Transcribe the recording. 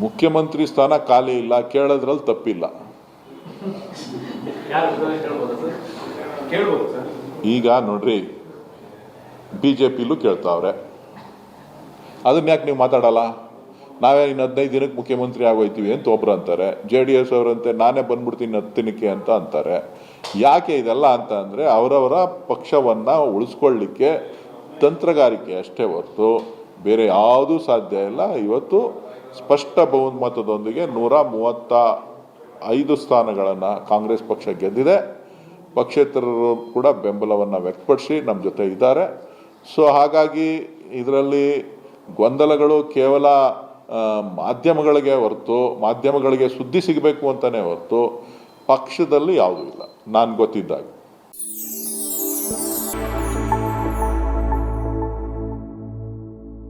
ಮುಖ್ಯಮಂತ್ರಿ ಸ್ಥಾನ ಖಾಲಿ ಇಲ್ಲ ಕೇಳೋದ್ರಲ್ಲಿ ತಪ್ಪಿಲ್ಲ. ಈಗ ನೋಡ್ರಿ ಬಿ ಜೆ ಪಿಲೂ ಕೇಳ್ತಾವ್ರೆ. ಅದನ್ನ ಯಾಕೆ ನೀವು ಮಾತಾಡಲ್ಲ? ನಾವೇ ಇನ್ನು ಹದಿನೈದು ದಿನಕ್ಕೆ ಮುಖ್ಯಮಂತ್ರಿ ಆಗೋಯ್ತೀವಿ ಅಂತ ಒಬ್ರು ಅಂತಾರೆ. ಜೆ ಡಿ ಎಸ್ ಅವರಂತೆ ನಾನೇ ಬಂದ್ಬಿಡ್ತೀನಿ ಹತ್ತು ದಿನಕ್ಕೆ ಅಂತ ಅಂತಾರೆ. ಯಾಕೆ ಇದೆಲ್ಲ ಅಂತ ಅಂದರೆ ಅವರವರ ಪಕ್ಷವನ್ನು ಉಳಿಸ್ಕೊಳ್ಳಿಕ್ಕೆ ತಂತ್ರಗಾರಿಕೆ ಅಷ್ಟೇ ಹೊರತು ಬೇರೆ ಯಾವುದೂ ಸಾಧ್ಯ ಇಲ್ಲ. ಇವತ್ತು ಸ್ಪಷ್ಟ ಬಹುಮತದೊಂದಿಗೆ ನೂರ ಮೂವತ್ತ ಐದು ಸ್ಥಾನಗಳನ್ನು ಕಾಂಗ್ರೆಸ್ ಪಕ್ಷ ಗೆದ್ದಿದೆ. ಪಕ್ಷೇತರರು ಕೂಡ ಬೆಂಬಲವನ್ನು ವ್ಯಕ್ತಪಡಿಸಿ ನಮ್ಮ ಜೊತೆ ಇದ್ದಾರೆ. ಸೊ ಹಾಗಾಗಿ ಇದರಲ್ಲಿ ಗೊಂದಲಗಳು ಕೇವಲ ಮಾಧ್ಯಮಗಳಿಗೆ ಹೊರತು, ಮಾಧ್ಯಮಗಳಿಗೆ ಸುದ್ದಿ ಸಿಗಬೇಕು ಅಂತಲೇ ಹೊರತು ಪಕ್ಷದಲ್ಲಿ ಯಾವುದೂ ಇಲ್ಲ. ನಾನು ಗೊತ್ತಿದ್ದಾಗ.